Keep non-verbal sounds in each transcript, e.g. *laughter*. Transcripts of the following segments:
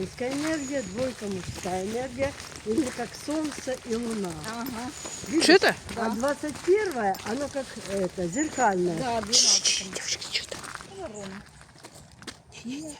женская энергия, двойка мужская энергия, или как солнце и луна. Ага. Чуєте? А 21 оно как это, зеркальное. Да, 12. Дівчатки, чуєте? Ворона. Не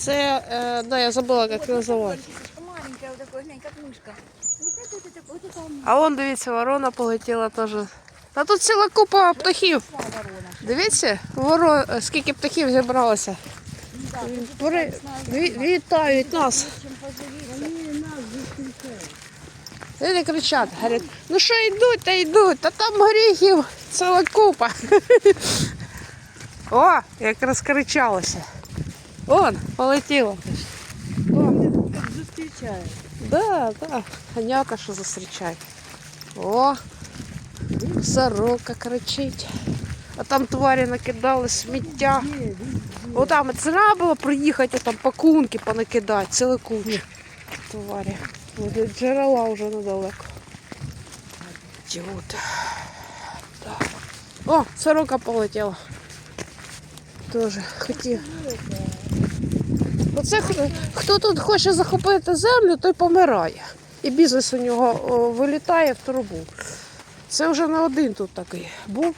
Це, е, да, я забула, як називати. Кисочка маленькая, вот такой, глянь, как мышка. Вот это, вот это, вот это А вон, дивіться, ворона полетіла теж. Та тут ціла купа птахів. ушла ворона. Дивіться, воро... е, скільки птахів зібралося. Ну да, тут Пори... пытались Ві- Вітають нас. чем поживиться. Они нас застрекают. Вони кричать, говорять, ну що йдуть, та йдуть, та там горіхів ціла купа. *laughs* О, як розкричалося. Вон, полетіло. О, они как застречают. Да, да. Коняка що зустрічає. О, сорока кричить. А там тварі накидали сміття. Где, везде. О, там це треба було приїхати, там пакунки понакидати, ціле кучу. Тварі. От Джерела вже недалеко. Діоти. Так. О, сорока полетіла. Тоже хотів. Оце хто, тут хоче захопити землю, той помирає. І бізнес у нього вилітає в трубу. Це вже не один тут такий був.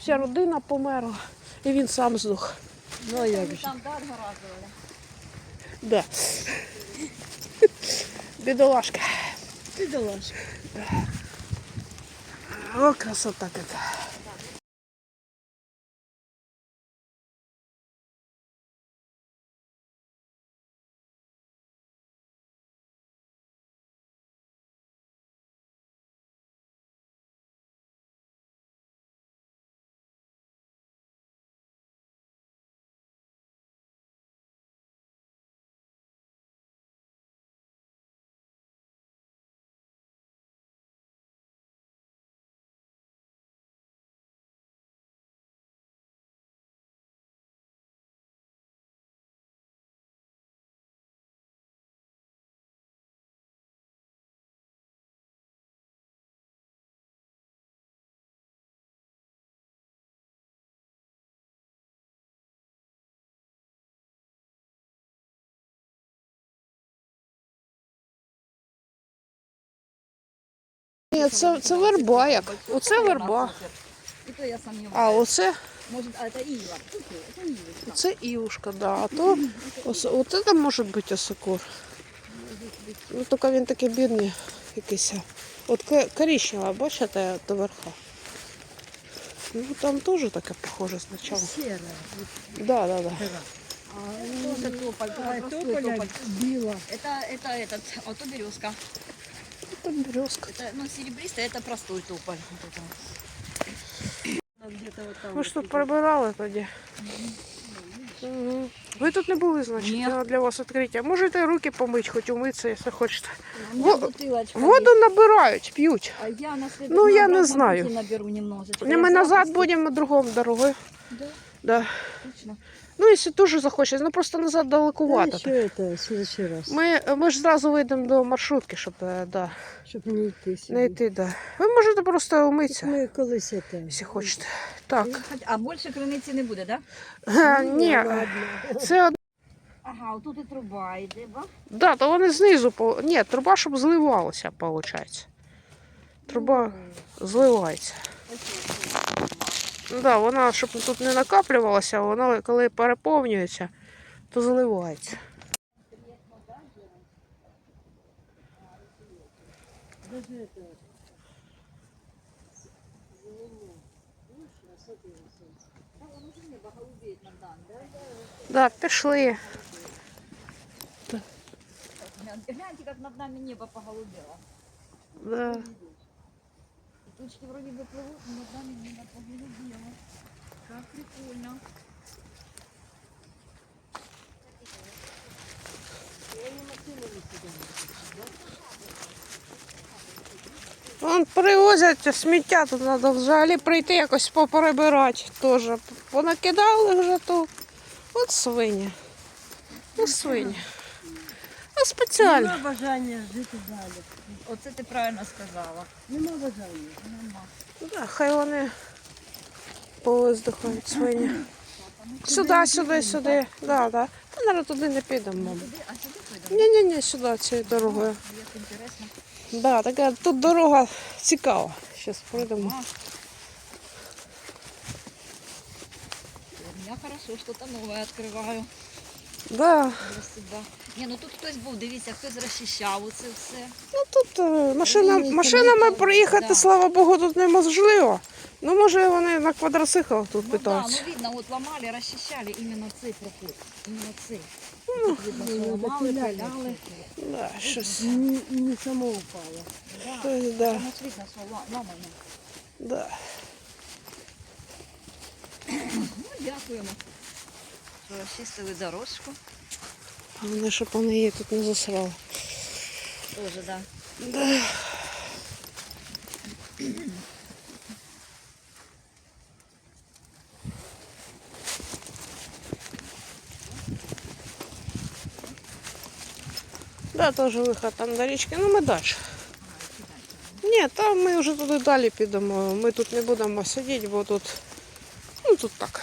Вся родина померла, і він сам здох. Ну, як же. там, да, отгораживали. Да. Бідолашка. Бедолашка. О, красота какая. Ні, це, це верба як. Оце верба. И то я сомневаюсь. А оце, Может, а это ива. Это ива. це івушка, да. А то ос, от це може бути осокор. Ну тільки він такий бідний якийсь. От ка- коричнева, бачите, до верха. Ну там теж таке похоже спочатку. Серая. Да, да, да. Тоже тополь, А это простой тополя тополь. била. Это, это этот, а то березка. Там березка. Это, ну, серебристая, это простой тополь. Вот это. Где-то вот там. Ви ж тут прибирали тоді. Мгм. Ви тут не були, значить, Ні. це для вас відкриття. Можете руки помити, хоч умитися, якщо хочете. У меня Во- бутылочка Воду есть. набирають, п'ють. А я на след... Ну, на я не обратном знаю. пути наберу немножечко. Не, Я Ми назад запуск- будемо на другому дорогою. Да, Да. точно. Ну, якщо дуже захочеться, ну просто назад Да, еще это, в следующий раз. Ми, ми ж зразу вийдемо до маршрутки, щоб е, да, Щоб не йти сюди. не йти. Да. Ви можете просто умитися, Ми колись це. якщо хочете. Так. А більше криниці не буде, так? Да? Е, Ні, ладно. це Ага, отут і труба йде, ба? да, то вони знизу. по- Ні, труба, щоб зливалася, виходить. Труба зливається. Ну, да, вона, щоб тут не накаплювалася, вона коли переповнюється, то заливається. Да, пішли. Гляньте, як над нами небо поголубело. Да. Тучки вроде бы плывут, но нами небо поголубело. Как прикольно. Вон привозять сміття, тут треба взагалі прийти якось поперебирати теж. Понакидали вже тут. От свині. От свині. Спеціально. Нема бажання жити далі. Оце ти правильно сказала. Нема бажання. Нема. Да, хай вони повиздихають свині. Сюди, сюди, сюди. Да, да. Та наверное, туди не підемо, мабуть. А сюди прийдемо? Ні, ні, ні, сюди цією дорогою. Як інтересно. Да, така тут дорога цікава. Зараз пройдемо. Я хорошо, что-то новое открываю Да. для себя. Ні, ну тут хтось був, дивіться, хтось розчищав оце все. Ну тут е, машина, Ні, машинами ні, проїхати, да. слава Богу, тут неможливо. Ну, може, вони на квадроциклах тут Ну да, питаються. ну видно, вот ломали, расчищали именно цей проход. Именно цей. Ну, Тут видно, Ну, що ламали, пиляли. Да, щось. Ні, і не само упало. Да. Тобто, да, видно, що ла- ламано. да. Ну, дякуємо. Що розчистили дорожку. Головне, щоб вони її тут не засрали. Тоже, да. Да. Да, тоже виход там до річки, ну ми далі. Ні, там ми вже туди далі підемо. Ми тут не будемо сидіти, бо тут, ну тут так.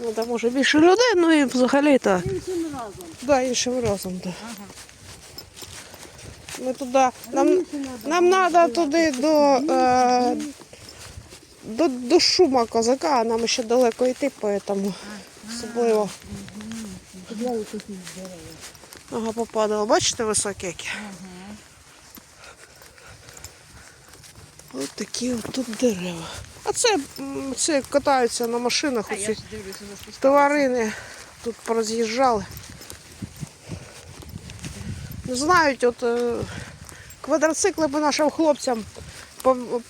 Ну, там може більше людей, ну і взагалі так. Іншим разом. Да, іншим разом, так. Ага. Ми туди. Нам, нам треба туди до, е, до, до шума козака, а нам ще далеко йти, поэтому особливо. Ага, попадало. Бачите високі які? Ага. Ось такі от тут дерева. А це, це катаються на машинах, оці тварини тут пороз'їжджали. Не знають, от е, квадроцикли би нашим хлопцям пом-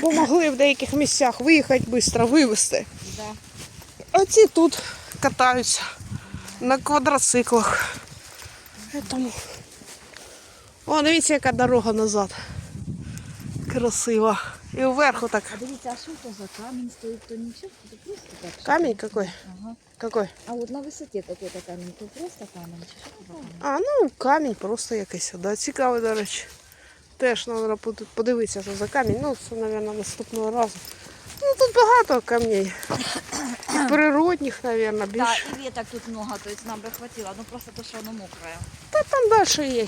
помогли в деяких місцях виїхати швидко, вивезти. А ці тут катаються на квадроциклах. Тому... О, дивіться, яка дорога назад. Красива. І вверху так. А дивіться, а що то за камінь стоїть, то нічого, то просто так. що ли? какой? Ага. Какой? А от на висоті какой-то камінь, то просто камінь, чи що це за камінь? А, ну камінь просто якийсь. Да. Цікавий, до речі. Теж треба подивитися, що за камінь. Ну, це, мабуть, наступного разу. Ну, тут багато камней. І *coughs* природних, мабуть, Да, більше. и веток тут много, то есть нам бы хватило, ну просто то, что оно мокрое. Та там далі є.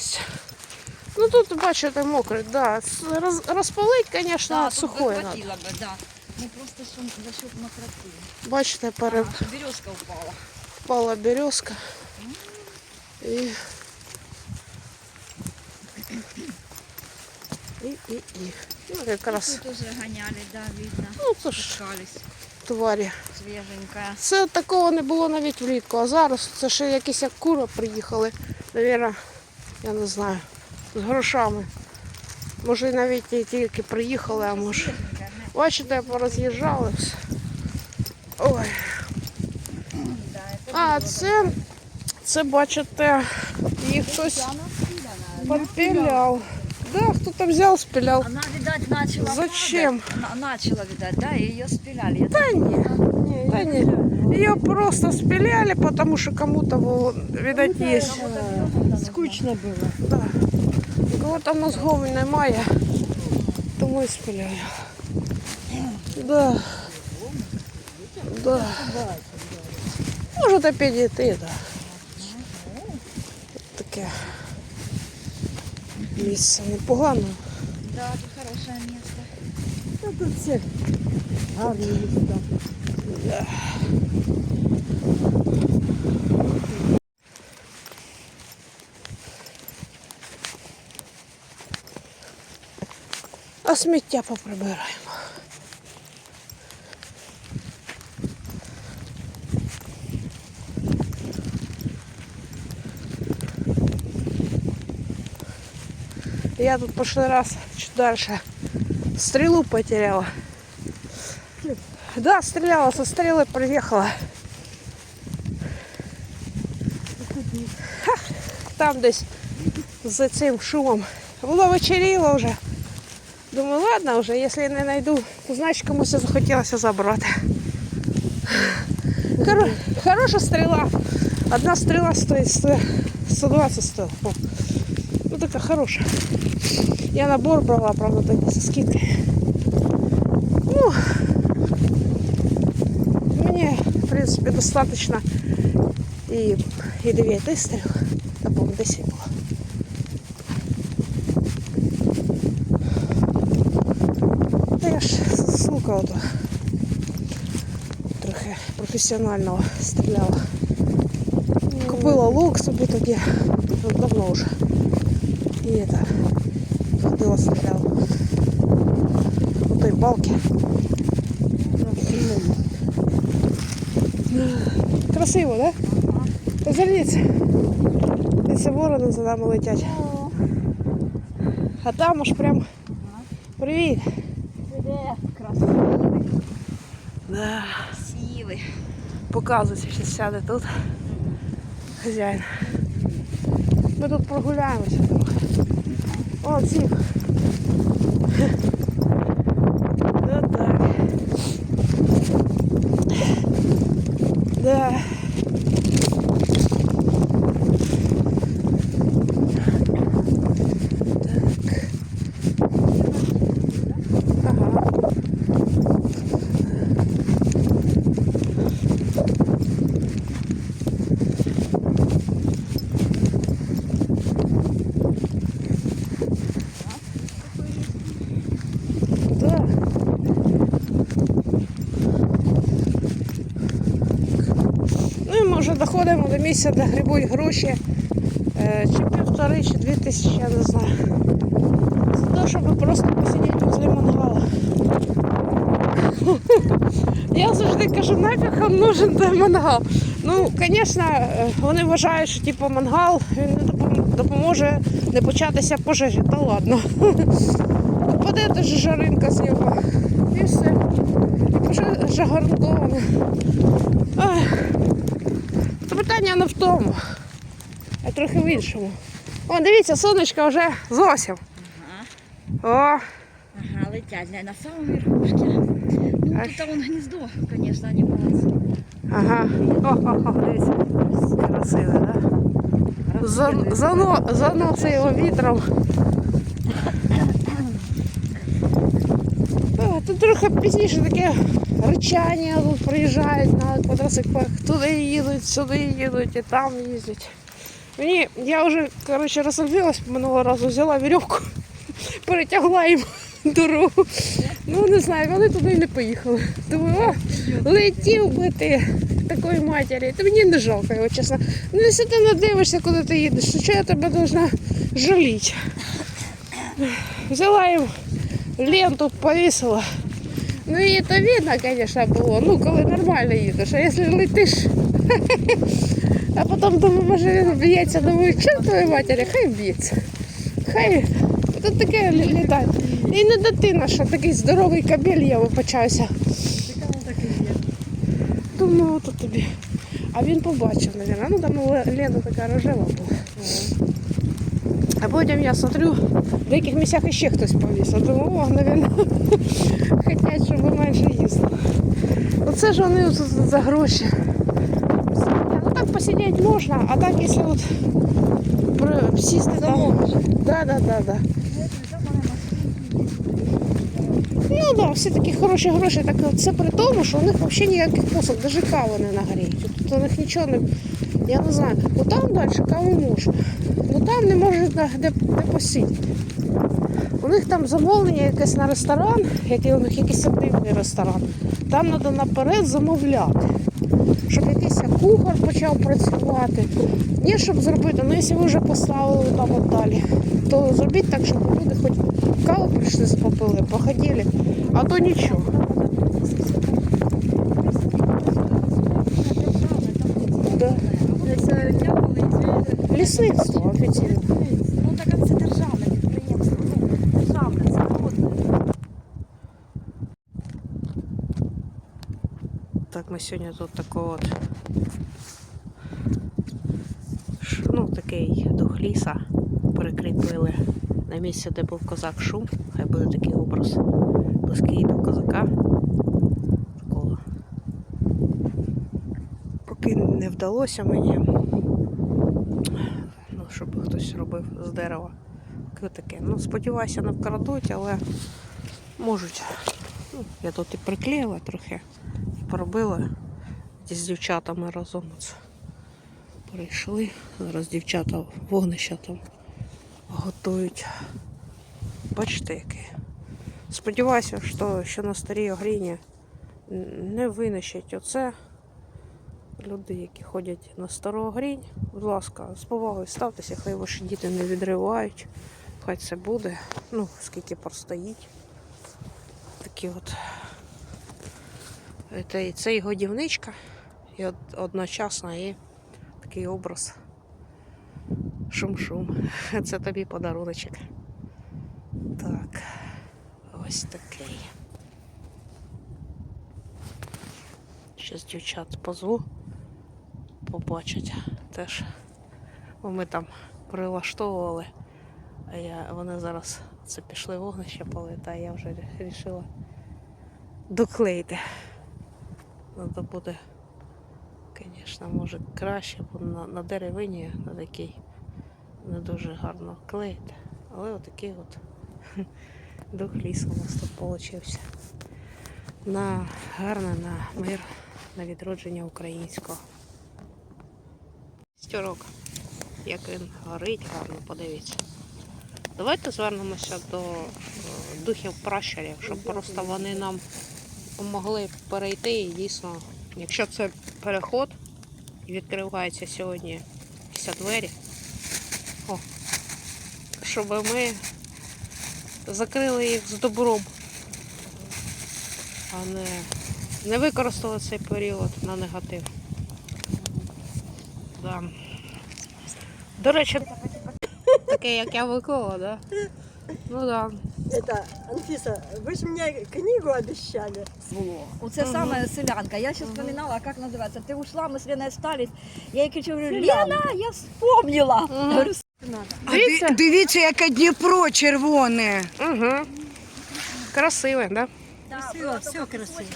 Ну тут, бачите, мокрий, да. С- Роз, розпалить, звісно, Да, тут бы сухое треба. хватило бы, да. Ну просто что за счет мокроты. Бачите, пере... А, что березка упала. впала березка. І... І, і, і. Ну, якраз, Тут уже гоняли, да, видно. ну, це ж Спускались. тварі. Свеженькая. Це такого не було навіть влітку, а зараз це ще якісь як кури приїхали. Навірно, я не знаю, з грошами. Може, і навіть і тільки приїхали, а може. Бачите, пороз'їжджали. Ой. А, це, це бачите, їх хтось підпіляв. Да, хто там взяв, спіляв. Она, видать, начала Зачем? падать. Она начала, видать, да, и ее спиляли. Я Та так ні, Ні, та ні. Її просто спіляли, тому що кому-то, видать, є. Е, Скучно було. Да. Кого-то мозговий немає, тому і спіляю. Да. Да. Можете підійти, да. Таке місце непогано. Да, тут хорошее место. Та тут все гарні міста. Да. А сміття поприбираємо. Я тут прошлый раз чуть дальше стрелу потеряла. Да, стреляла, со стрелы приехала. Ха, Там десь за цим шумом. Було вечеріло вже. Думаю, ладно вже, якщо я не знайду, то значить комусь захотілося забрати. Хоро- Хороша стріла. Одна стріла стоїть 100 120 стоїть. О. Ну така хороша. Я набор брала, правда, так со скидкою. Ну, мені, в принципі, достатньо і, і 9 стріл. Та, по 10 було. професіонального стріляла. Купила лук собі тоді, ну, давно вже. І это, ходила стріляла. У той балки. Красиво, да? Озерніться. Ці ворони за нами летять. О, А там аж прям. Привіт. привіт, красивий, Да. красивий. Показується, що сяде тут. Хазяїн. Ми тут прогуляємося трохи. О, ці. Отак. так. Да. Так. Ага. Да. Ну і ми вже доходимо до місця, де грибуть гроші. Е, Чи півтори, чи дві тисячі, я не знаю. За те, щоб просто посидіти возле мангала. *laughs* Я завжди кажу, нафіг вам нужен той мангал. Ну, звісно, вони вважають, що типу, мангал він не допоможе не початися пожежі. Та ладно. *laughs* Попаде теж жаринка з нього. І все. І пожежа. Питання не в тому, а трохи в іншому. О, дивіться, сонечко вже зовсім. Ага, О, ага, летять не, на самом верхушке. Ну, Аж. тут вон гнездо, конечно, они молодцы. ага. О, о, о, дивіться. Красиве, так? Да? Зан- зано- Заносить його вітром. *coughs* О, Тут трохи пізніше таке ричання тут приїжджають на квадроциклах. Туди їдуть, сюди їдуть і там їздять. Мені, я вже коротше, розсердилась минулого разу, взяла вірьовку, *laughs* перетягла їм дорогу. Ну не знаю, вони туди не поїхали. Думаю, о, летів би ти такої матері. Та мені не жалко його, чесно. Ну, якщо ти не дивишся, куди ти їдеш, то що я тебе должна жаліти? Взяла їм ленту повісила. Ну і то видно, звісно, було, ну коли нормально їдеш, а якщо летиш, *laughs* а потім думаю, може він б'ється, думаю, чим чортової матері, хай б'ється. Хай тут таке лі- літає. І не дитина, що такий здоровий кабель я є. Думаю, ото тобі. А він побачив, мабуть. Ну там ле- лента така рожева була. А потім я смотрю, в деяких місцях іще хтось повісив. Думаю, о, мабуть, *laughs* хочуть, щоб менше їсти. Оце ж вони за гроші. Ну так посидіти можна, а так, якщо от сісти там. Да, да, да, да. Ну да, всі такі хороші гроші, так це при тому, що у них взагалі ніяких послуг, навіть каву не нагріють. Тут у них нічого не. Я не знаю. Ну там далі каву можна. Ну там не можуть де, де посидіти. У них там замовлення якесь на ресторан, який у них якийсь дивний ресторан. Там треба наперед замовляти. Щоб якийсь кухар почав працювати. Ні, щоб зробити, ну якщо ви вже поставили там от далі, то зробіть так, щоб люди хоч каву прийшли попили, походили, а то нічого. Да. Лісництво офіційно. Ну так а це державне підприємство. Ну, державне, це народне. Так, ми сьогодні тут такого от ну, такий дух ліса прикріпили на місці, де був козак шум. Хай буде такий образ близький до козака. Такого. Поки не вдалося мені, ну, щоб хтось робив з дерева таке. Ну, сподіваюся, не вкрадуть, але можуть. Ну, я тут і приклеїла трохи, поробила з дівчатами разом. Прийшли. Зараз дівчата вогнища там готують. Бачите, який. Сподіваюся, що, що на старій огріні не винищать оце. Люди, які ходять на стару огрінь, будь ласка, з повагою ставтеся, хай ваші діти не відривають. Хай це буде. Ну, скільки простоїть. Такі от. Це, і годівничка, і од- одночасно і такий образ. Шум-шум. *laughs* Це тобі подаруночок. Так. Ось такий. Щас дівчат позву. Побачать теж. Бо ми там прилаштовували. А я, вони зараз це пішли вогнище палити, а я вже вирішила доклеїти. Надо буде, звісно, може краще, бо на, на деревині на такій не дуже гарно клеїти. Але отакий от *laughs* дух лісу у нас тут получився. На гарне, на мир, на відродження українського. Стюрок, як він горить, гарно подивіться. Давайте звернемося до е, духів пращурів, щоб просто вони нам могли перейти і дійсно, якщо це переход і відкриваються сьогодні якісь двері, о, щоб ми закрили їх з добром, а не, не використали цей період на негатив. Да. До речі, таке, як я виклала, да? Ну да. Это, Анфиса, вы же мне книгу обещали. Оце саме селянка. Я ще вспоминала, як називається. Ти ушла, ми з Леною остались. Я їй кричу, говорю, Лена, я вспомнила. Говорю, А Дивіться. ди- дивіться, яке Дніпро червоне. Угу. Красиве, да? Красиво, все красиво.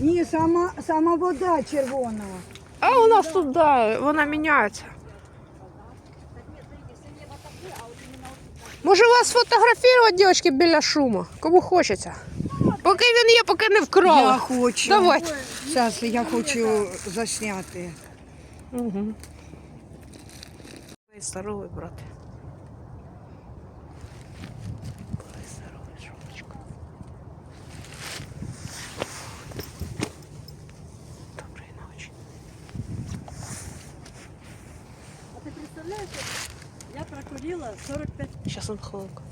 Ні, сама, сама вода червона. А у нас тут, да, вона міняється. Може вас сфотографувати, дівчатки, біля шуму? Кому хочеться. Поки він є, поки не Я хочу. Давай. Зараз я хочу засняти. Угу. Здоровий вибрати. А ты представляешь, я прокурила 45 Сейчас он хвилинку.